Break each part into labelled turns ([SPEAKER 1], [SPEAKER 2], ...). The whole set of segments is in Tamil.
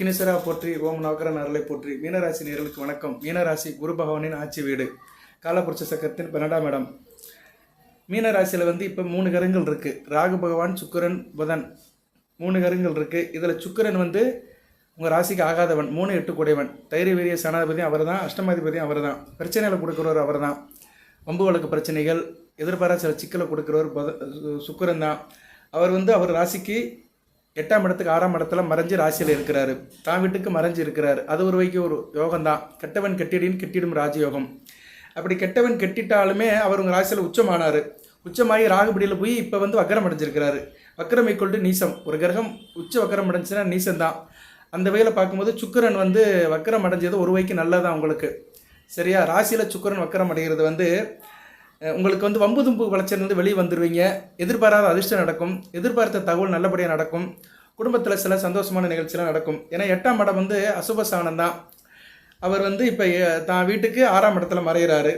[SPEAKER 1] விக்னேஸ்வரா போற்றி ஓம் நவகர நரலை போற்றி. மீனராசி நேர்களுக்கு வணக்கம். மீனராசி குரு பகவானின் ஆட்சி வீடு. காலபுருஷ சக்கரத்தின் பன்னெண்டாம் இடம். மீனராசியில் வந்து இப்போ மூணு கரங்கள் இருக்குது ராகு பகவான் சுக்கிரன் புதன். மூணு கரங்கள் இருக்குது இதில் சுக்கிரன் வந்து உங்கள் ராசிக்கு ஆகாதவன். மூணு எட்டு கூடையவன். தைரிய வீரிய சனாதிபதியும் அவர் தான் அஷ்டமாதிபதியும் அவர் தான் பிரச்சனைகளை கொடுக்குறவர் அவர் தான் வம்பு வழக்கு பிரச்சனைகள் எதிர்பாராத சில சிக்கலை கொடுக்குறவர் புத சுக்கிரன் தான். அவர் வந்து அவர் ராசிக்கு எட்டாம் இடத்துக்கு ஆறாம் இடத்துல மறைஞ்சு ராசியில் இருக்கிறாரு. தான் வீட்டுக்கு மறைஞ்சு இருக்கிறாரு. அது ஒரு வைக்க ஒரு யோகம் தான் கெட்டவன் கெட்டிடின்னு கெட்டிடும் ராஜயோகம். அப்படி கெட்டவன் கெட்டிட்டாலுமே அவர் உங்கள் ராசியில் உச்சமானார். உச்சமாகி ராகுபடியில் போய் இப்போ வந்து வக்கரம் அடைஞ்சிருக்கிறாரு. வக்கரம் ஈக்குவல் டு நீசம். ஒரு கிரகம் உச்ச வக்கரம் அடைஞ்சுன்னா நீசம் தான் அந்த வகையில் பார்க்கும்போது சுக்கிரன் வந்து வக்கரம் அடைஞ்சது ஒரு வைக்கு நல்லதான் உங்களுக்கு. சரியா? ராசியில் சுக்கிரன் வக்கரம் அடைகிறது வந்து உங்களுக்கு வந்து வம்பு தும்பு வளர்ச்சியிலேருந்து வெளியே வந்துடுவீங்க எதிர்பாராத அதிர்ஷ்டம் நடக்கும். எதிர்பார்த்த தகவல் நல்லபடியாக நடக்கும். குடும்பத்தில் சில சந்தோஷமான நிகழ்ச்சிலாம் நடக்கும். ஏன்னா எட்டாம் இடம் வந்து அசுபசானம் தான். அவர் வந்து இப்போ தான் வீட்டுக்கு ஆறாம் இடத்துல மறைகிறாரு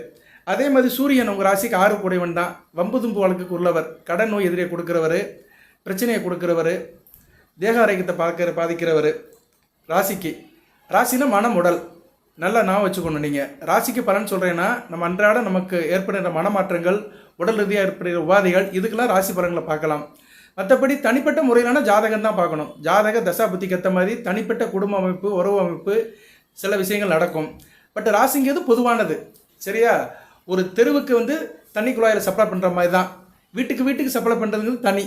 [SPEAKER 1] அதே மாதிரி சூரியன் உங்கள் ராசிக்கு ஆறு கூடையவன் தான். வம்பு தும்பு வழக்குக்கு உள்ளவர். கடன் நோய் எதிரே கொடுக்குறவர். பிரச்சனையை கொடுக்குறவர். தேக ஆரோக்கியத்தை பார்க்குற பாதிக்கிறவர். ராசிக்கு. ராசினா மனம் உடல் நல்லா நான் வச்சுக்கணும் நீங்கள் ராசிக்கு பலன் சொல்கிறேன்னா நம்ம அன்றாட நமக்கு ஏற்படுகிற மனமாற்றங்கள் உடல் ரீதியாக ஏற்படுகிற உபாதைகள் இதுக்கெல்லாம் ராசி பலன்களை பார்க்கலாம். மற்றபடி தனிப்பட்ட முறையிலான ஜாதகம் தான் பார்க்கணும். ஜாதக தசா புத்திக்கு ஏற்ற மாதிரி தனிப்பட்ட குடும்ப அமைப்பு உறவு அமைப்பு சில விஷயங்கள் நடக்கும். பட் ராசிங்கிறது பொதுவானது? சரியா? ஒரு தெருவுக்கு வந்து தண்ணி குழாயில் சப்ளை பண்ணுற மாதிரி தான் வீட்டுக்கு வீட்டுக்கு சப்ளை பண்ணுறதுங்கிறது தனி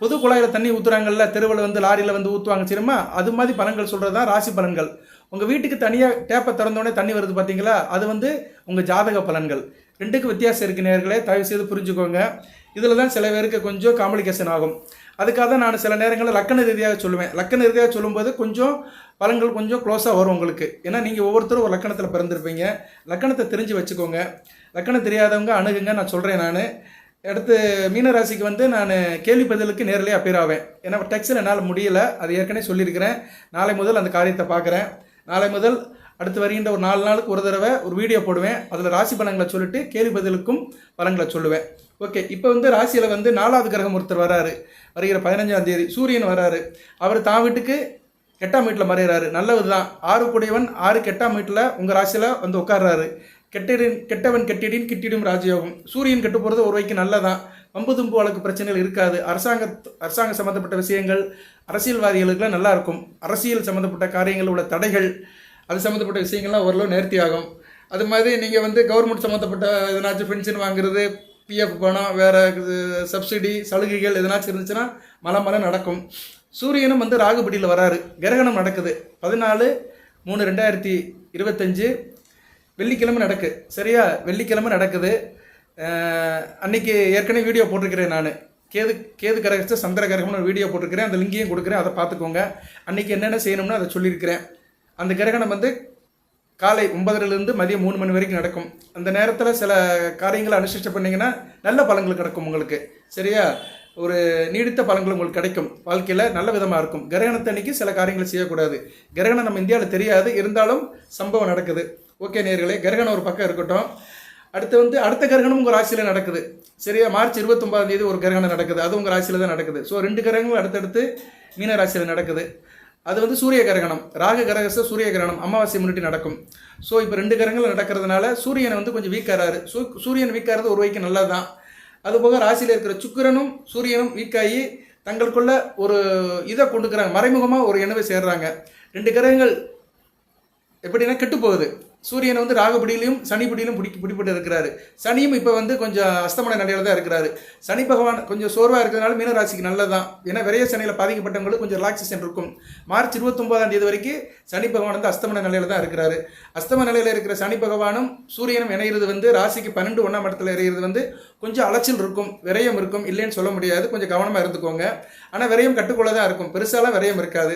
[SPEAKER 1] பொது குழாயில் தண்ணி ஊற்றுறாங்கல்ல தெருவில் வந்து லாரியில் வந்து ஊற்றுவாங்க சரிமா அது மாதிரி பலன்கள் சொல்கிறது தான் ராசி பலன்கள். உங்கள் வீட்டுக்கு தனியாக டேப்பை திறந்தோடனே தண்ணி வருது பார்த்தீங்களா அது வந்து உங்கள் ஜாதக பலன்கள். ரெண்டுக்கும் வித்தியாசம் இருக்கு நேர்களே தயவு செய்து புரிஞ்சுக்கோங்க. இதில் தான் சில பேருக்கு கொஞ்சம் காம்ப்ளிகேஷன் ஆகும். அதுக்காக தான் நான் சில நேரங்களில் லக்கண ரீதியாக சொல்லுவேன். லக்கண ரீதியாக சொல்லும்போது கொஞ்சம் பலன்கள் கொஞ்சம் க்ளோஸாக வரும் உங்களுக்கு. ஏன்னா நீங்கள் ஒவ்வொருத்தரும் ஒரு லக்கணத்தில் பிறந்திருப்பீங்க. லக்கணத்தை தெரிஞ்சு வச்சுக்கோங்க. லக்கணம் தெரியாதவங்க அணுகுங்க. நான் சொல்கிறேன் நான். அடுத்து மீனராசிக்கு வந்து நான் கேள்வி பதிலுக்கு நேரிலே appear ஆவேன் ஏன்னா டெக்ஸ்டில் என்னால் முடியலை. அது ஏற்கனவே சொல்லியிருக்கிறேன். நாளை முதல் அந்த காரியத்தை பார்க்குறேன் நாளை முதல் அடுத்து வருகின்ற ஒரு நாலு நாளுக்கு ஒரு தடவை ஒரு வீடியோ போடுவேன். அதில் ராசி பலன்களை சொல்லிட்டு கேள்வி பதிலுக்கும் பலன்களை சொல்லுவேன். ஓகே இப்போ வந்து ராசியில் வந்து நாலாவது கிரகம் ஒருத்தர் வராரு. வருகிற பதினஞ்சாம் தேதி சூரியன் வராரு. அவர் தான் வீட்டுக்கு எட்டாம் வீட்டில் மறைகிறாரு நல்லது தான் ஆறு கூடியவன் ஆறுக்கு எட்டாம் வீட்டில் உங்கள் ராசியில் வந்து உட்கார்றாரு. கெட்டிடின் கெட்டவன் கெட்டிடின் கிட்டிடும் ராஜயோகம். சூரியன் கெட்டு போகிறது ஒரு வைக்கு நல்லதான். வம்பு தும்பு வழக்கு பிரச்சனைகள் இருக்காது. அரசாங்க அரசாங்க சம்மந்தப்பட்ட விஷயங்கள் அரசியல்வாதிகளுக்கெல்லாம் நல்லா இருக்கும் அரசியல் சம்மந்தப்பட்ட காரியங்கள் உள்ள தடைகள் அது சம்மந்தப்பட்ட விஷயங்கள்லாம் ஓரளவு நேர்த்தியாகும் அது மாதிரி நீங்கள் வந்து கவர்மெண்ட் சம்மந்தப்பட்ட எதனாச்சும் பென்ஷன் வாங்குறது பிஎஃப் பணம் வேறு சப்சிடி சலுகைகள் எதனாச்சும் இருந்துச்சுன்னா மலை மலை நடக்கும். சூரியனும் வந்து ராகுபடியில் வராரு. கிரகணம் நடக்குது. பதினாலு மூணு ரெண்டாயிரத்தி இருபத்தஞ்சு வெள்ளிக்கிழமை நடக்கு. சரியா? வெள்ளிக்கிழமை நடக்குது. அன்றைக்கி அன்னைக்கு ஏற்கனவே வீடியோ போட்டிருக்கிறேன் நான். கேது கேது கிரகத்தை சந்திர கிரகம்னு ஒரு வீடியோ போட்டிருக்கிறேன். அந்த லிங்கையும் கொடுக்குறேன். அதை பார்த்துக்கோங்க. அன்னைக்கு என்னென்ன செய்யணும்னு அதை சொல்லியிருக்கிறேன். அந்த கிரகணம் வந்து காலை ஒன்பதுலேருந்து மதியம் மூணு மணி வரைக்கும் நடக்கும். அந்த நேரத்தில் சில காரியங்களை அனுசரிச்சு பண்ணிங்கன்னா நல்ல பலன்கள் கிடைக்கும் உங்களுக்கு. சரியா? ஒரு நீடித்த பலன்கள் உங்களுக்கு கிடைக்கும். வாழ்க்கையில் நல்ல விதமாக இருக்கும். கிரகணத்தை அன்னைக்கு சில காரியங்களை செய்யக்கூடாது. கிரகணம் நம்ம இந்தியாவில் தெரியாது. இருந்தாலும் சம்பவம் நடக்குது. ஓகே நேர்களே கிரகணம் ஒரு பக்கம் இருக்கட்டும். அடுத்து வந்து அடுத்த கிரகணம் உங்கள் ராசியில் நடக்குது. சரியா? மார்ச் இருபத்தொம்பதாம் தேதி ஒரு கிரகணம் நடக்குது. அது உங்கள் ராசியில் தான் நடக்குது. ஸோ ரெண்டு கிரகங்களும் அடுத்தடுத்து மீன ராசியில் நடக்குது. அது வந்து சூரிய கிரகணம். ராக கிரகச சூரிய கிரகணம் அமாவாசை முன்னிட்டு நடக்கும். ஸோ இப்போ ரெண்டு கிரகங்கள் நடக்கிறதுனால சூரியனை வந்து கொஞ்சம் வீக்காராரு சூ சூரியன் வீக்காகிறது ஒரு வைக்கு நல்லது தான் அதுபோக ராசியில் இருக்கிற சுக்கிரனும் சூரியனும் வீக்காகி தங்களுக்குள்ள ஒரு இதை கொண்டுக்கிறாங்க மறைமுகமாக ஒரு எண்ணவை சேர்றாங்க. ரெண்டு கிரகங்கள் எப்படின்னா கெட்டு போகுது. சூரியன் வந்து ராகுபடியிலையும் சனிபடியிலும் பிடி பிடிப்பட்டு இருக்கிறாரு சனியும் இப்போ வந்து கொஞ்சம் அஸ்தமன நிலையில தான் இருக்கிறாரு. சனி பகவான் கொஞ்சம் சோர்வாக இருக்கிறதுனால மீனராசிக்கு நல்லதான் ஏன்னா விரைய சனியில் பாதிக்கப்பட்டவங்களுக்கு கொஞ்சம் ரிலாக்ஸேஷன் இருக்கும். மார்ச் இருபத்தொம்போதாம் தேதி வரைக்கும் சனி பகவான் வந்து அஸ்தமன நிலையில தான் இருக்கிறாரு. அஸ்தமன நிலையில் இருக்கிற சனி பகவானும் சூரியனும் இணையிறது வந்து ராசிக்கு பன்னெண்டு ஒன்றாம் இடத்துல இணையிறது வந்து கொஞ்சம் அலைச்சல் இருக்கும். விரயம் இருக்கும். இல்லைன்னு சொல்ல முடியாது. கொஞ்சம் கவனமாக இருந்துக்கோங்க. ஆனால் விரயம் கட்டுக்குள்ளே தான் இருக்கும். பெருசாலாம் விரயம் இருக்காது.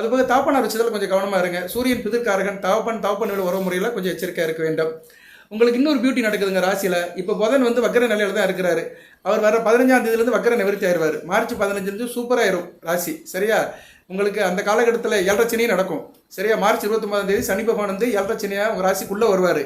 [SPEAKER 1] அதுபோக தாப்பனார் வச்சதில் கொஞ்சம் கவனமாக இருங்க. சூரியன் பிதிர்காரகன் தாப்பன் தாப்பன் உறவு முறையில் கொஞ்சம் எச்சரிக்கையாக இருக்க வேண்டும். உங்களுக்கு இன்னொரு பியூட்டி நடக்குதுங்க ராசியில். இப்போ புதன் வந்து வக்கர நிலையில தான் இருக்கிறாரு. அவர் வர பதினஞ்சாம் தேதியிலேருந்து வக்கர நிவர்த்தி ஆயிடுவார். மார்ச் பதினஞ்சுலேருந்து சூப்பராயிரும் ராசி. சரியா? உங்களுக்கு அந்த காலகட்டத்தில் ஏழரை சனியும் நடக்கும். சரியா? மார்ச் இருபத்தொம்பதாம் தேதி சனி பகவான் வந்து ஏழரை சனியாக உங்கள் ராசிக்குள்ளே வருவார்.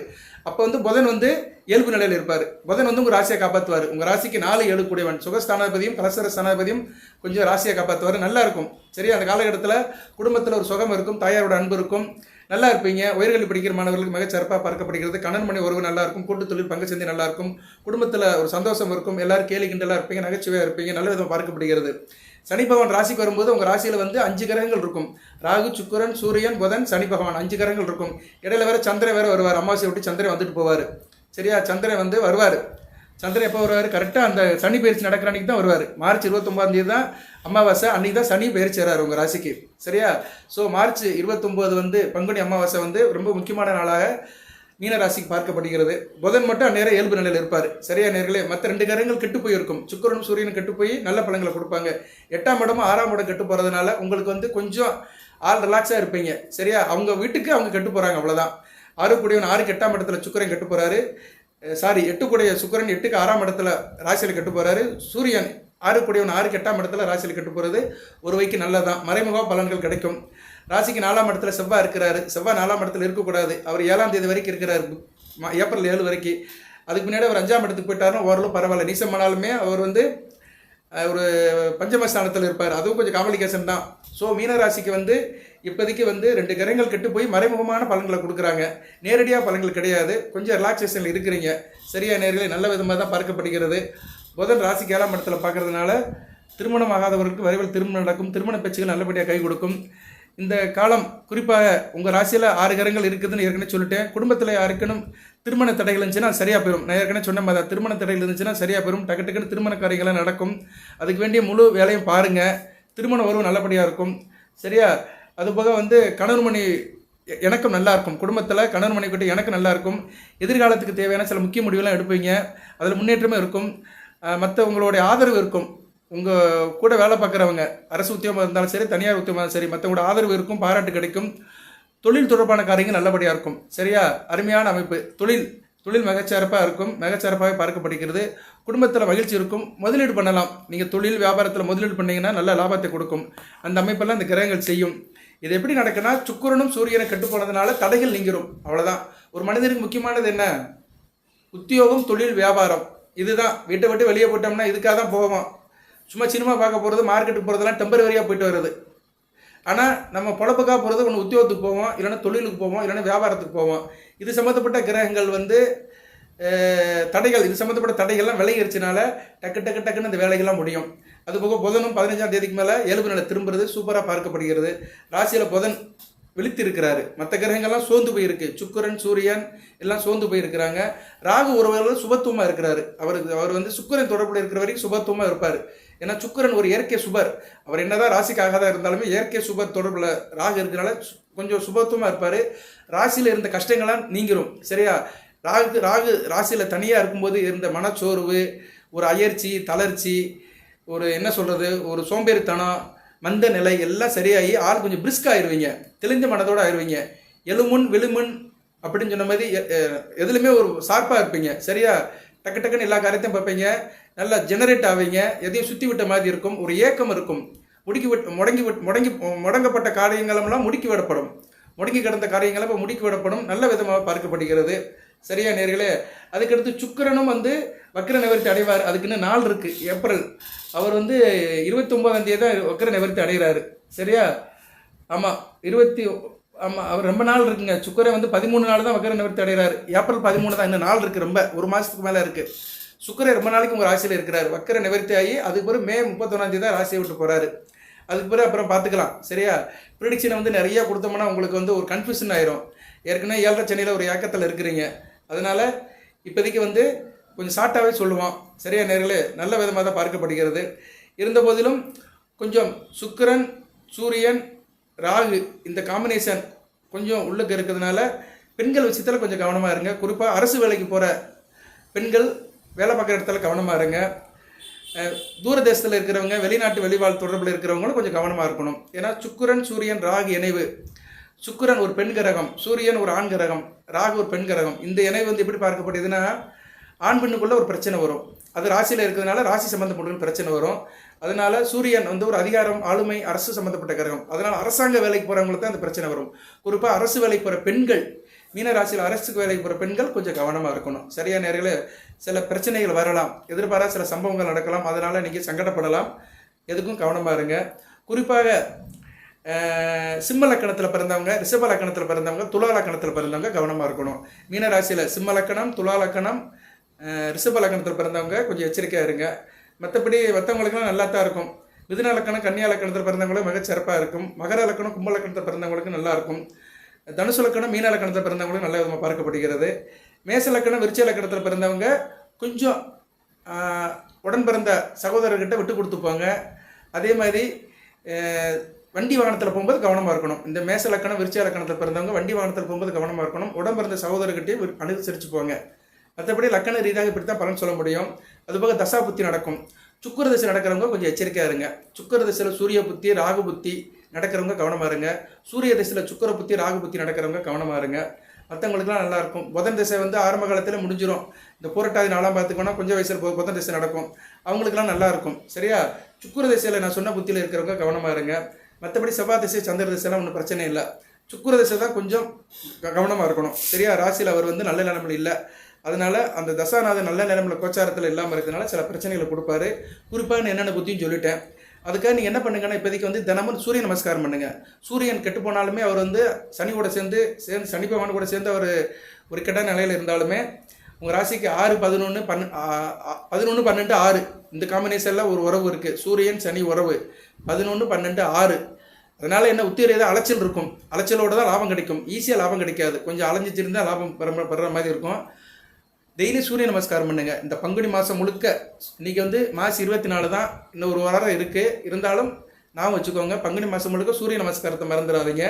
[SPEAKER 1] அப்போ வந்து புதன் வந்து இயல்பு நிலையில் இருப்பார். புதன் வந்து உங்கள் ராசியை காப்பாற்றுவார் உங்கள் ராசிக்கு நாலு ஏழு கூடியவன். சுகஸ்தானாதிபதியும் கலசர ஸ்தானாதிபதியும் கொஞ்சம் ராசியை காப்பாற்றுவார் நல்லா இருக்கும். சரியா அந்த காலகட்டத்தில் குடும்பத்தில் ஒரு சுகம் இருக்கும் தாயாரோட அன்பு இருக்கும். நல்லா இருப்பீங்க. உயர்கல்வி படிக்கிற மாணவர்களுக்கு மிகச் சிறப்பாக பார்க்கப்படுகிறது. கணவன் மணி உறவு நல்லா இருக்கும். கூட்டு தொழில் பங்கு சந்தை நல்லா இருக்கும். குடும்பத்தில் ஒரு சந்தோஷம் இருக்கும். எல்லாரும் கேலி கிண்டலாக இருப்பீங்க. நகைச்சுவையாக இருப்பீங்க. நல்ல விதமாக பார்க்கப்படுகிறது. சனி பகவான் ராசிக்கு வரும்போது உங்கள் ராசியில் வந்து அஞ்சு கிரகங்கள் இருக்கும். ராகு சுக்கரன் சூரியன் புதன் சனி பகவான் அஞ்சு கிரகங்கள் இருக்கும். இடையில வேற சந்திரன் வேற வருவார். அமாவாசை விட்டு சந்திரன் வந்துட்டு போவார். சரியா? சந்திரன் வந்து வருவார். சந்திரன் எப்போ வருவார்? கரெக்டாக அந்த சனி பயிற்சி நடக்கிற அன்னைக்கு தான் வருவார். மார்ச் இருபத்தொம்பதாம் தேதி தான் அமாவாசை. அன்றைக்கி தான் சனி பயிற்சி வராரு உங்கள் ராசிக்கு. சரியா? ஸோ மார்ச் இருபத்தொம்போது வந்து பங்குனி அமாவாசை வந்து ரொம்ப முக்கியமான நாளாக மீன ராசிக்கு பார்க்கப்படுகிறது. புதன் மட்டும் அந்நேரம் இயல்பு நிலையில் இருப்பார். சரியா நேர்களே மற்ற ரெண்டு கிரகங்கள் கெட்டு போயிருக்கும். சுக்கரனும் சூரியனும் கெட்டு போய் நல்ல பழங்களை கொடுப்பாங்க. எட்டாம் இடமும் ஆறாம் இடம் கெட்டு போகிறதுனால உங்களுக்கு வந்து கொஞ்சம் ஆள் ரிலாக்ஸாக இருப்பீங்க. சரியா? அவங்க வீட்டுக்கு அவங்க கெட்டு போகிறாங்க அவ்வளோதான் ஆறு கூடியவன் ஆறுக்கு எட்டாம் இடத்துல சுக்கரன் கெட்டு போகிறாரு சாரி எட்டு கூடிய சுக்கிரன் எட்டுக்கு ஆறாம் இடத்துல ராசியில் கெட்டு போகிறாரு சூரியன் ஆறு கூடியவன் ஆறுக்கு எட்டாம் இடத்துல ராசியில் கெட்டு போகிறது ஒரு வைக்கு நல்லதான் மறைமுக பலன்கள் கிடைக்கும். ராசிக்கு நாலாம் இடத்துல செவ்வாய் இருக்கிறாரு. செவ்வாய் நாலாம் இடத்துல இருக்கக்கூடாது. அவர் ஏழாம் தேதி வரைக்கும் இருக்கிறாரு. ஏப்ரல் ஏழு வரைக்கும். அதுக்கு முன்னாடி அவர் அஞ்சாம் இடத்துக்கு போயிட்டாருன்னா ஓரளவு பரவாயில்ல. நீசமானாலுமே அவர் வந்து ஒரு பஞ்சமஸ்தானத்தில் இருப்பார். அதுவும் கொஞ்சம் காம்ப்ளிகேஷன் தான். ஸோ மீனராசிக்கு வந்து இப்போதைக்கு வந்து ரெண்டு கிரகங்கள் கெட்டு போய் மறைமுகமான பலன்களை கொடுக்குறாங்க. நேரடியாக பலன்கள் கிடையாது. கொஞ்சம் ரிலாக்ஸேஷனில் இருக்கிறீங்க. சரியாக நேரில் நல்ல விதமாக தான் பார்க்கப்படுகிறது. புதன் ராசிக்கு ஏழாம் இடத்துல பார்க்கறதுனால திருமணம் ஆகாதவர்களுக்கு விரைவில் திருமணம் நடக்கும். திருமண பேச்சுகள் நல்லபடியாக கை கொடுக்கும். இந்த காலம் குறிப்பாக உங்கள் ராசியில் ஆறு கிரகங்கள் இருக்குதுன்னு ஏற்கனவே சொல்லிட்டேன். குடும்பத்தில் யாருக்கணும் திருமண தடைகள் இருந்துச்சுன்னா சரியாக போயிடும் நான் ஏற்கனவே சொன்ன மாதிரி தான், திருமண தடைகள் இருந்துச்சுன்னா சரியாக போயிடும் டக்கு டக்குன்னு திருமண காரியங்களாக நடக்கும். அதுக்கு வேண்டிய முழு வேலையும் பாருங்கள் திருமண உறவு நல்லபடியாக இருக்கும். சரியா? அதுபோக வந்து கணவன் மணி எனக்கும் நல்லா இருக்கும். குடும்பத்தில் கணவன் மணி கிட்ட எனக்கு நல்லா இருக்கும். எதிர்காலத்துக்கு தேவையான சில முக்கிய முடிவுலாம் எடுப்பீங்க. அதில் முன்னேற்றமே இருக்கும். மற்ற உங்களுடைய ஆதரவு இருக்கும். உங்கள் கூட வேலை பார்க்குறவங்க அரசு உத்தியோகம் இருந்தாலும் சரி தனியார் உத்தியோகமாக இருந்தாலும் சரி மற்றவங்களோட ஆதரவு இருக்கும் பாராட்டு கிடைக்கும். தொழில் தொடர்பான காரியங்கள் நல்லபடியாக இருக்கும். சரியா? அருமையான அமைப்பு. தொழில் தொழில் மிகச்சிறப்பாக இருக்கும். மிகச்சிறப்பாகவே பார்க்கப்படுகிறது. குடும்பத்தில் மகிழ்ச்சி இருக்கும். முதலீடு பண்ணலாம். நீங்கள் தொழில் வியாபாரத்தில் முதலீடு பண்ணிங்கன்னா நல்ல லாபத்தை கொடுக்கும். அந்த அமைப்பெல்லாம் இந்த கிரகங்கள் செய்யும். இது எப்படி நடக்குன்னா சுக்கிரனும் சூரியனும் கெட்டு போனதுனால தடைகள் நீங்கிரும். அவ்வளோதான் ஒரு மனிதனுக்கு முக்கியமானது என்ன? உத்தியோகம் தொழில் வியாபாரம். இதுதான். வீட்டை விட்டு வெளியே போட்டோம்னா இதுக்காக தான் போவோம்? சும்மா சினிமா பார்க்க போகிறது மார்க்கெட்டுக்கு போகிறதெல்லாம் டெம்பரவரியாக போயிட்டு வருது ஆனால் நம்ம பொழப்புக்காக போகிறது ஒன்று உத்தியோகத்துக்கு போவோம் இல்லைன்னா தொழிலுக்கு போவோம் இல்லைன்னா வியாபாரத்துக்கு போவோம். இது சம்மந்தப்பட்ட கிரகங்கள் வந்து தடைகள் இது சம்மந்தப்பட்ட தடைகள்லாம் விலகிருச்சுனால டக்கு டக்கு டக்குன்னு இந்த வேலைகள்லாம் முடியும். அதுபோக புதனும் பதினஞ்சாம் தேதிக்கு மேலே இயல்பு நிலை திரும்புறது சூப்பராக பார்க்கப்படுகிறது. ராசியில் புதன் விழித்து இருக்கிறாரு மற்ற கிரகங்கள்லாம் சோர்ந்து போயிருக்கு. சுக்கரன் சூரியன் எல்லாம் சோர்ந்து போயிருக்கிறாங்க. ராகு ஒருவர் சுபத்துவமாக இருக்கிறாரு. அவருக்கு அவர் வந்து சுக்கரன் தொடர்புடைய இருக்கிற வரைக்கும் சுபத்துவமாக இருப்பார். ஏன்னா சுக்கிரன் ஒரு இயற்கை சுபர். அவர் என்னதான் ராசிக்காக தான் இருந்தாலுமே இயற்கை சுபர் தொடர்பில் ராகு இருக்கிறனால சு- கொஞ்சம் சுபத்துவமாக இருப்பார். ராசியில் இருந்த கஷ்டங்கள்லாம் நீங்கிரும். சரியா? ராகு ராகு ராசியில் தனியாக இருக்கும்போது இருந்த மனச்சோர்வு ஒரு அயற்சி தளர்ச்சி ஒரு என்ன சொல்கிறது ஒரு சோம்பேறித்தனம் மந்த நிலை எல்லாம் சரியாகி ஆள் கொஞ்சம் பிரிஸ்க் ஆயிடுவீங்க தெளிஞ்ச மனதோடு ஆயிருவீங்க. எலுமுன் விழுமுன் அப்படின்னு சொன்ன மாதிரி எ- எதுலையுமே ஒரு ஷார்ப்பாக இருப்பீங்க. சரியா? டக்கு டக்குன்னு எல்லா காரியத்தையும் பார்ப்பீங்க. நல்லா ஜெனரேட் ஆவீங்க. எதையும் சுற்றி விட்ட மாதிரி இருக்கும். ஒரு ஏக்கம் இருக்கும். முடுக்கி விட் முடங்கி விட் முடங்கி முடங்கப்பட்ட காரியங்களெல்லாம் முடுக்கி விடப்படும். முடங்கி கிடந்த காரியங்களை இப்போ முடுக்கி விடப்படும். நல்ல விதமாக பார்க்கப்படுகிறது. சரியா நேர்களே? அதுக்கடுத்து சுக்கரனும் வந்து வக்கர நிவர்த்தி அடைவார். அதுக்குன்னு நாள் இருக்குது ஏப்ரல். அவர் வந்து இருபத்தொம்போதாம் தேதி தான் வக்கர நிவர்த்தி அடைகிறாரு. சரியா? ஆமாம் இருபத்தி ஆமாம் அவர் ரொம்ப நாள் இருக்குங்க. சுக்கரை வந்து பதிமூணு நாள் தான் வக்கர நிவர்த்தி அடைகிறாரு. ஏப்ரல் பதிமூணு தான். இன்னும் நாள் இருக்குது ரொம்ப. ஒரு மாதத்துக்கு மேலே இருக்குது சுக்கரை ரொம்ப நாளைக்கு உங்கள் ராசியில் இருக்கிறார். வக்கர நிவர்த்தி ஆகி அதுக்கு பிறகு மே முப்பத்தொன்னாந்தேதி தான் ராசியை விட்டு போகிறாரு அதுக்கு பிறகு அப்புறம் பார்த்துக்கலாம். சரியா? ப்ரிடிக்ஷனை வந்து நிறையா கொடுத்தோம்னா உங்களுக்கு வந்து ஒரு கன்ஃபியூஷன் ஆயிரும். ஏற்கனவே ஏழரை சென்னையில் ஒரு ஏக்கத்தில் இருக்கிறீங்க. அதனால் இப்போதைக்கு வந்து கொஞ்சம் ஷார்ட்டாகவே சொல்லுவோம். சரியா நேர்களே? நல்ல விதமாக தான் பார்க்கப்படுகிறது. இருந்த போதிலும் கொஞ்சம் சுக்கிரன் சூரியன் ராகு இந்த காம்பினேஷன் கொஞ்சம் உள்ளுக்கு இருக்கிறதுனால பெண்கள் விஷயத்தில் கொஞ்சம் கவனமாக இருங்க. குறிப்பாக அரசு வேலைக்கு போகிற பெண்கள் வேலை பார்க்குற இடத்துல கவனமாக இருங்க. தூரதேசத்தில் தூர தேசத்தில் இருக்கிறவங்க வெளிநாட்டு வெளிவாழ் தொடர்பில் இருக்கிறவங்களும் கொஞ்சம் கவனமாக இருக்கணும். ஏன்னா சுக்கிரன் சூரியன் ராகு இணைவு. சுக்கிரன் ஒரு பெண் கிரகம் சூரியன் ஒரு ஆண் கிரகம் ராகு ஒரு பெண் கிரகம். இந்த இணைவு வந்து எப்படி பார்க்கப்படுதுன்னா ஆண் பெண்ணுக்குள்ள ஒரு பிரச்சனை வரும். அது ராசியில் இருக்கிறதுனால ராசி சம்மந்தப்பட்ட பிரச்சனை வரும். அதனால சூரியன் வந்து ஒரு அதிகாரம் ஆளுமை அரசு சம்மந்தப்பட்ட கிரகம். அதனால அரசாங்க வேலைக்கு போகிறவங்களுக்கு தான் அந்த பிரச்சனை வரும். குறிப்பாக அரசு வேலைக்கு போகிற பெண்கள் மீன ராசியில் அரசுக்கு வேலைக்கு போகிற பெண்கள் கொஞ்சம் கவனமாக இருக்கணும். சரியா நேரில் சில பிரச்சனைகள் வரலாம். எதிர்பாரா சில சம்பவங்கள் நடக்கலாம். அதனால் நீங்கள் சங்கடப்படலாம். எதுக்கும் கவனமாக இருங்க. குறிப்பாக சிம்ம லக்கணத்தில் பிறந்தவங்க ரிஷப லக்கணத்தில் பிறந்தவங்க துலா லக்கணத்தில் பிறந்தவங்க கவனமாக இருக்கணும். மீனராசியில் சிம்ம லக்கணம் துலா லக்கணம் ரிஷப லக்கணத்தில் பிறந்தவங்க கொஞ்சம் எச்சரிக்கையாக இருங்க. மற்றபடி மற்றவங்களுக்குலாம் நல்லா தான் இருக்கும். மிதுன லக்கணம் கன்னியா லக்கணத்தில் பிறந்தவங்களும் மிகச்சிறப்பாக இருக்கும். மகர லக்கணம் கும்ப லக்கணத்தில் பிறந்தவங்களுக்கு நல்லா இருக்கும். தனுசு லக்கணம் மீன லக்கணத்தில் பிறந்தவங்களும் நல்ல விதமாக பார்க்கப்படுகிறது. மேச லக்கணம் விருச்ச லக்கணத்தில் பிறந்தவங்க கொஞ்சம் உடன் பிறந்த சகோதரர்கிட்ட விட்டு கொடுத்துப்பாங்க. அதே மாதிரி வண்டி வாகனத்தில் போகும்போது கவனமாக இருக்கணும். இந்த மேச லக்கணம் விருச்ச லக்கணத்தில் பிறந்தவங்க வண்டி வாகனத்தில் போகும்போது கவனமாக இருக்கணும். உடம்பிறந்த பிறந்த சகோதரர்கிட்டையும் வி- அனுசரிச்சு போங்க மற்றபடி லக்கண ரீதியாக இப்படி தான் பலன் சொல்ல முடியும். அதுபோக தசா புத்தி நடக்கும். சுக்கர திசை நடக்கிறவங்க கொஞ்சம் எச்சரிக்கையாக இருங்க. சுக்கர திசையில் சூரிய புத்தி ராகு புத்தி நடக்கிறவங்க கவனமாக இருங்க. சூரிய திசையில் சுக்கர புத்தி ராகு புத்தி நடக்கிறவங்க கவனமாக இருங்க. மற்றவங்களுக்குலாம் நல்லாயிருக்கும் புதன் திசை வந்து ஆரம்ப காலத்தில் முடிஞ்சிடும் இந்த புரட்டாதி நாளாம் பார்த்துக்கோன்னா கொஞ்சம் வயசில் புதன் திசை நடக்கும். அவங்களுக்குலாம் நல்லாயிருக்கும் சரியா? சுக்குர திசையில் நான் சொன்ன புத்தியில் இருக்கிறவங்க கவனமாக இருங்க. மற்றபடி செவ்வாய் திசை சந்திர திசைலாம் ஒன்றும் பிரச்சனை இல்லை. சுக்குர திசை தான் கொஞ்சம் கவனமாக இருக்கணும். சரியா? ராசியில் அவர் வந்து நல்ல நிலைமையில் இல்லை. அதனால அந்த தசாநாதன் நல்ல நிலமில் கோச்சாரத்தில் இல்லாமல் இருக்கிறதுனால சில பிரச்சனைகளை கொடுப்பாரு. குறிப்பாக என்னென்ன புத்தியும் சொல்லிட்டேன். அதுக்காக நீங்கள் என்ன பண்ணுங்கன்னா இப்போதைக்கு வந்து தினமும் சூரிய நமஸ்காரம் பண்ணுங்க. சூரியன் கெட்டு போனாலுமே அவர் வந்து சனி கூட சேர்ந்து சேர்ந்து சனி பகவான் கூட சேர்ந்து அவர் ஒரு கெட்ட நிலையில் இருந்தாலுமே உங்கள் ராசிக்கு ஆறு பதினொன்று பன் பதினொன்று பன்னெண்டு ஆறு. இந்த காம்பினேஷனில் ஒரு உறவு இருக்குது சூரியன் சனி உறவு. பதினொன்று பன்னெண்டு ஆறு. அதனால் என்ன உத்திரேத அலைச்சல் இருக்கும். அலைச்சலோட தான் லாபம் கிடைக்கும். ஈஸியாக லாபம் கிடைக்காது. கொஞ்சம் அலைஞ்சிச்சிருந்தால் லாபம் பெற பெற மாதிரி இருக்கும். டெய்லி சூரிய நமஸ்காரம் பண்ணுங்க. இந்த பங்குனி மாதம் முழுக்க இன்னைக்கு வந்து மாசி இருபத்தி நாலு தான் இன்னும் ஒரு வாரம் இருக்குது இருந்தாலும் நான் வச்சுக்கோங்க பங்குனி மாதம் முழுக்க சூரிய நமஸ்காரத்தை மறந்துடாதீங்க.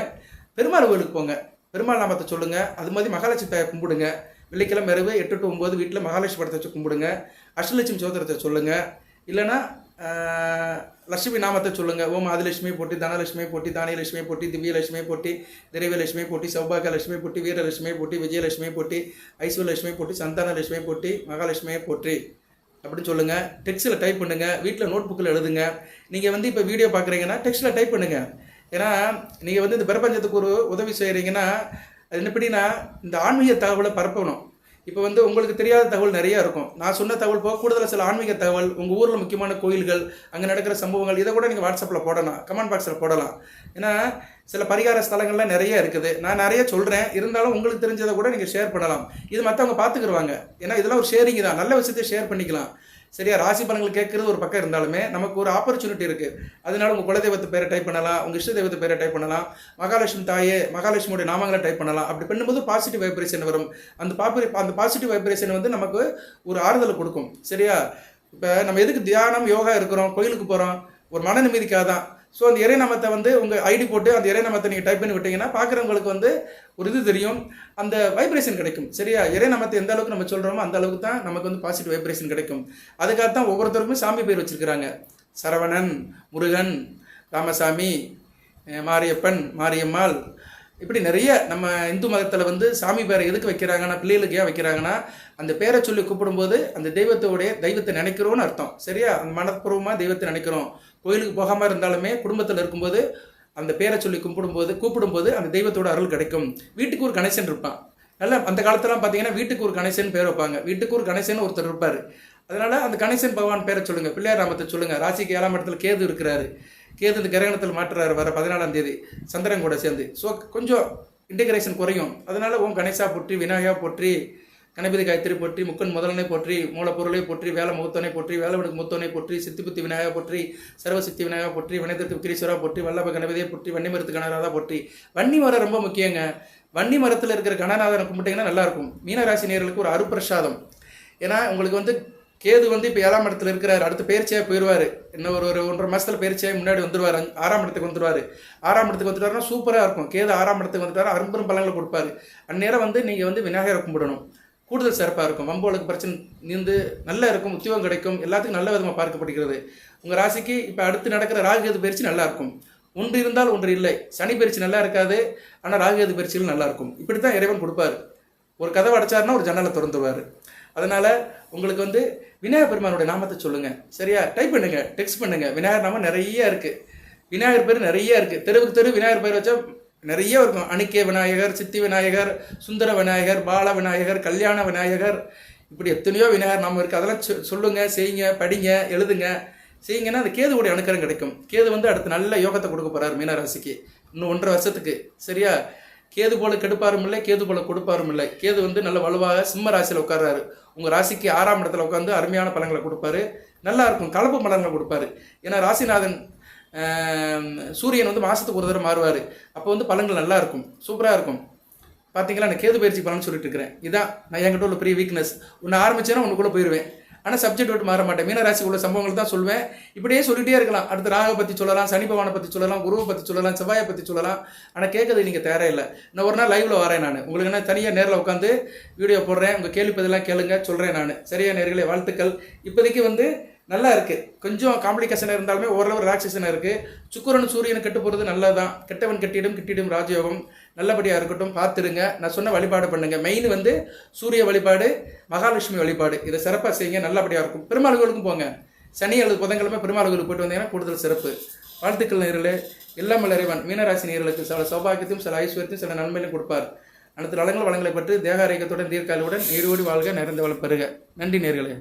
[SPEAKER 1] பெருமாள் கோயிலுக்கு போங்க. பெருமாள் நாமத்தை சொல்லுங்க. அது மாதிரி மகாலட்சுமி தாயை கும்பிடுங்க. வெள்ளிக்கிழமை இரவு எட்டு டு ஒம்பது வீட்டில் மகாலட்சுமி படத்தை வச்சு கும்பிடுங்க. அஷ்டலட்சுமி சோதரத்தை சொல்லுங்க. இல்லைன்னா லட்சுமி நாமத்தை சொல்லுங்கள் ஓம் ஆதிலட்சுமி போட்டி தனலட்சுமி போட்டி தானியலட்சுமி போட்டி திவ்யலட்சுமி போட்டி திரைவலட்சுமி போட்டி சௌபாகியலட்சுமி போட்டி வீரலட்சுமி போட்டி விஜயலட்சுமி போட்டி ஐஸ்வர்யலட்சுமி போட்டி சந்தானலட்சுமி போட்டி மகாலட்சுமியை போற்றி. அப்படின்னு சொல்லுங்கள் டெக்ஸ்ட்டில் டைப் பண்ணுங்கள் வீட்டில் நோட் புக்கில் எழுதுங்க. நீங்கள் வந்து இப்போ வீடியோ பார்க்குறீங்கன்னா டெக்ஸ்ட்டில் டைப் பண்ணுங்கள் ஏன்னா நீங்கள் வந்து இந்த பிரபஞ்சத்துக்கு ஒரு உதவி செய்கிறீங்கன்னா அது எப்படின்னா இந்த ஆன்மீக தகவலை பரப்பணும். இப்போ வந்து உங்களுக்கு தெரியாத தகவல் நிறைய இருக்கும். நான் சொன்ன தகவல் போக கூடுதலாக சில ஆன்மீக தகவல் உங்கள் ஊரில் முக்கியமான கோயில்கள் அங்கே நடக்கிற சம்பவங்கள் இதை கூட நீங்கள் வாட்ஸ்அப்பில் போடலாம். கமெண்ட் பாக்ஸில் போடலாம். ஏன்னா சில பரிகார ஸ்தலங்கள்லாம் நிறைய இருக்குது. நான் நிறைய சொல்கிறேன் இருந்தாலும் உங்களுக்கு தெரிஞ்சதை கூட நீங்கள் ஷேர் பண்ணலாம். இது மற்றவங்க பார்த்துக்குருவாங்க. ஏன்னா இதெல்லாம் ஒரு ஷேரிங் தான். நல்ல விஷயத்தை ஷேர் பண்ணிக்கலாம். சரியா? ராசி பலன்கள் கேட்கறது ஒரு பக்கம் இருந்தாலுமே நமக்கு ஒரு ஆப்பர்ச்சுனிட்டி இருக்கு. அதனால உங்க குலதெய்வத்து பேரை டைப் பண்ணலாம் உங்க இஷ்ட தெய்வத்து பேரை டைப் பண்ணலாம் மகாலட்சுமி தாயே மகாலட்சுமியோட நாமங்களை டைப் பண்ணலாம். அப்படி பண்ணும்போது பாசிட்டிவ் வைப்ரேஷன் வரும். அந்த பாப்பி அந்த பாசிட்டிவ் வைப்ரேஷன் வந்து நமக்கு ஒரு ஆறுதலை கொடுக்கும். சரியா? இப்போ நம்ம எதுக்கு தியானம் யோகா இருக்கிறோம் கோயிலுக்கு போகிறோம் ஒரு மன நிம்மதிக்காக தான் ஸோ அந்த இறைநாமத்தை வந்து உங்கள் ஐடி போட்டு அந்த இறைநாமத்தை நீங்கள் டைப் பண்ணி விட்டீங்கன்னா பார்க்குறவங்களுக்கு வந்து ஒரு இது தெரியும். அந்த வைப்ரேஷன் கிடைக்கும். சரியா? இறைநாமத்தை எந்த அளவுக்கு நம்ம சொல்கிறோமோ அந்த அளவுக்கு தான் நமக்கு வந்து பாசிட்டிவ் வைப்ரேஷன் கிடைக்கும். அதுக்காக தான் ஒவ்வொருத்தருக்கும் சாமி பேர் வச்சிருக்கிறாங்க. சரவணன் முருகன் ராமசாமி மாரியப்பன் மாரியம்மாள். இப்படி நிறைய நம்ம இந்து மதத்தில் வந்து சாமி பேரை எதுக்கு வைக்கிறாங்கன்னா பிள்ளைகளுக்கு ஏன் வைக்கிறாங்கன்னா அந்த பேரை சொல்லி கூப்பிடும்போது அந்த தெய்வத்தோடைய தெய்வத்தை நினைக்கிறோன்னு அர்த்தம். சரியா? அந்த மனப்பூர்வமாக தெய்வத்தை நினைக்கிறோம். கோயிலுக்கு போகாமல் இருந்தாலுமே குடும்பத்தில் இருக்கும்போது அந்த பேரை சொல்லி கும்பிடும்போது கூப்பிடும்போது அந்த தெய்வத்தோட அருள் கிடைக்கும். வீட்டுக்கு ஒரு கனெக்ஷன் இருப்பான். நல்லா அந்த காலத்துலாம் பார்த்தீங்கன்னா வீட்டுக்கு ஒரு கணேசன் பேர் வைப்பாங்க. வீட்டுக்கு ஒரு கணேசன் ஒருத்தர் இருப்பார். அதனால் அந்த கணேசன் பகவான் பேரை சொல்லுங்கள் பிள்ளையார் ராமத்தை சொல்லுங்கள் ராசிக்கு ஏழாம் இடத்துல கேது இருக்கிறாரு. கேது இந்த கிரகணத்தில் மாற்றுறாரு. வர பதினாலாம் தேதி சந்திரன் கூட சேர்ந்து. ஸோ கொஞ்சம் இன்டகிரேஷன் குறையும். அதனால் ஓம் கணேசா போற்றி விநாயகா போற்றி கணபதி காயத்திரி போற்றி முக்கன் முதலனை போற்றி மூலப்பொருளை போற்றி வேலை முகத்தோனை போற்றி வேலவனுக்கு முத்தனை போற்றி சித்திபுத்தி விநாயகா போற்றி சர்வசக்தி விநாயகா போற்றி வினயத்திற்கு கிரீஸ்வரா போற்றி வல்லப கணபதியை போற்றி வன்னி மரத்து கணராதா போற்றி. வன்னி மரம் ரொம்ப முக்கியங்க. வன்னி மரத்தில் இருக்கிற கணநாதனை கும்பிட்டீங்கன்னா நல்லா இருக்கும். மீனராசி நேர்களுக்கு ஒரு அருப்பிரசாதம். ஏன்னா உங்களுக்கு வந்து கேது வந்து இப்போ ஏழாம் இடத்துல இருக்கிறார். அடுத்த பயிற்சியாக போயிடுவார் இன்னும் ஒரு ஒரு ஒன்றரை மாதத்தில் பயிற்சியாக முன்னாடி வந்துடுவார் ஆறாம் இடத்துக்கு வந்துருவார். ஆறாம் இடத்துக்கு வந்துட்டாருன்னா சூப்பராக இருக்கும். கேது ஆறாம் இடத்துக்கு வந்துட்டார். அரும்பெரும் பலங்களை கொடுப்பாரு. அந்நேரம் வந்து நீங்கள் வந்து விநாயகரை கும்பிடணும். கூடுதல் சிறப்பாக இருக்கும். வம்போளுக்கு பிரச்சனை நீந்து நல்லா இருக்கும் உத்தியோகம் கிடைக்கும் எல்லாத்துக்கும் நல்ல விதமாக பார்க்கப்படுகிறது. உங்கள் ராசிக்கு இப்போ அடுத்து நடக்கிற ராகுகேது பயிற்சி நல்லா இருக்கும். ஒன்று இருந்தால் ஒன்று இல்லை. சனி பயிற்சி நல்லா இருக்காது. ஆனால் ராகுகேது பயிற்சிகள் நல்லா இருக்கும். இப்படி தான் இறைவன் கொடுப்பாரு. ஒரு கதவை அடைச்சாருன்னா ஒரு ஜன்னலை திறந்துவார் அதனால் உங்களுக்கு வந்து விநாயகர் பெருமானுடைய நாமத்தை சொல்லுங்கள் சரியா? டைப் பண்ணுங்கள் டெக்ஸ்ட் பண்ணுங்கள் விநாயகர் நாமம் நிறைய இருக்குது விநாயகர் பேர் நிறைய இருக்குது தெருவுக்கு தெரு விநாயகர் பேர் வச்சா நிறைய இருக்கும் அணிக்கே விநாயகர் சித்தி விநாயகர் சுந்தர விநாயகர் பால விநாயகர் கல்யாண விநாயகர் இப்படி எத்தனையோ விநாயகர் நாம இருக்குது அதெல்லாம் சொ- சொல்லுங்க செய்யுங்க படிங்க எழுதுங்க. செய்யுங்கன்னா அந்த கேதுவுடைய அணுக்கரம் கிடைக்கும். கேது வந்து அடுத்து நல்ல யோகத்தை கொடுக்க போகிறார் மீனராசிக்கு. இன்னும் ஒன்றரை வருஷத்துக்கு. சரியா? கேது போல கெடுப்பாரும் இல்லை கேது போல கொடுப்பாரும் இல்லை. கேது வந்து நல்ல வலுவாக சிம்ம ராசியில் உட்கார்றாரு. உங்கள் ராசிக்கு ஆறாம் இடத்துல உட்காந்து அருமையான பலன்களை கொடுப்பாரு. நல்லா இருக்கும். கலப்பு பலன்களை கொடுப்பாரு. ஏன்னா ராசிநாதன் சூரியன் வந்து மாதத்துக்கு ஒரு தடவை மாறுவார். அப்போ வந்து பலன்கள் நல்லா இருக்கும். சூப்பராக இருக்கும். பார்த்தீங்களா நான் கேது பயிற்சி பலன் சொல்லிட்டு இருக்கிறேன். இதான் நான் என்கிட்ட உள்ள பெரிய வீக்னஸ் ஒன்று ஆரம்பிச்சேன்னா உனக்குள்ளே போயிடுவேன் ஆனால் சப்ஜெக்ட் விட்டு மாற மாட்டேன். மீனராசி உள்ள சம்பவங்கள் தான் சொல்லுவேன் இப்படியே சொல்லிகிட்டே இருக்கலாம். அடுத்து ராக பற்றி சொல்லலாம் சனி பவானை பற்றி சொல்லலாம் குருவை பற்றி சொல்லலாம் செவ்வாயை பற்றி சொல்லலாம். ஆனால் கேட்கறது நீங்கள் தேவையில்லை இல்லை. நான் ஒரு நாள் லைவில் வரேன் நான். உங்களுக்கு என்ன தனியாக நேரில் உட்காந்து வீடியோ போடுறேன். உங்கள் கேள்வி பதிலாம் கேளுங்க சொல்கிறேன் நான். சரியா நேர்களை? வாழ்த்துக்கள். இப்போதைக்கு வந்து நல்லா இருக்குது கொஞ்சம் காம்ப்ளிகேஷன் இருந்தாலுமே ஓரளவு ரிலாக்ஸேஷன் இருக்குது சுக்குரன் சூரியன் கெட்டு போகிறது நல்லதான் கெட்டவன் கெட்டிடும் கிட்டிடும் ராஜயோகம். நல்லபடியாக இருக்கட்டும் பார்த்துருங்க நான் சொன்ன வழிபாடு பண்ணுங்கள் மெயின் வந்து சூரிய வழிபாடு மகாலட்சுமி வழிபாடு. இதை சிறப்பாக செய்யுங்க. நல்லபடியாக இருக்கும். பெருமாள் கோயிலுக்கும் போங்க. சனி அல்லது புதன்கிழமை பெருமாள் கோயிலுக்கு போயிட்டு வந்தீங்கன்னா கூடுதல் சிறப்பு. வாழ்த்துக்கள் நேரில் எல்லாம் இறைவன். மீனராசி நேர்களுக்கு சில சௌபாகியத்தையும் சில ஐஸ்வர்யத்தையும் சில நன்மையிலும் கொடுப்பார். அடுத்த நலங்கள் வளங்களை பற்றி தேக ஆரோக்கியத்துடன் தீர்க்காலுடன் நீரோடி வாழ்க நிறைந்த வளம் பெறுக. நன்றி நேர்களே.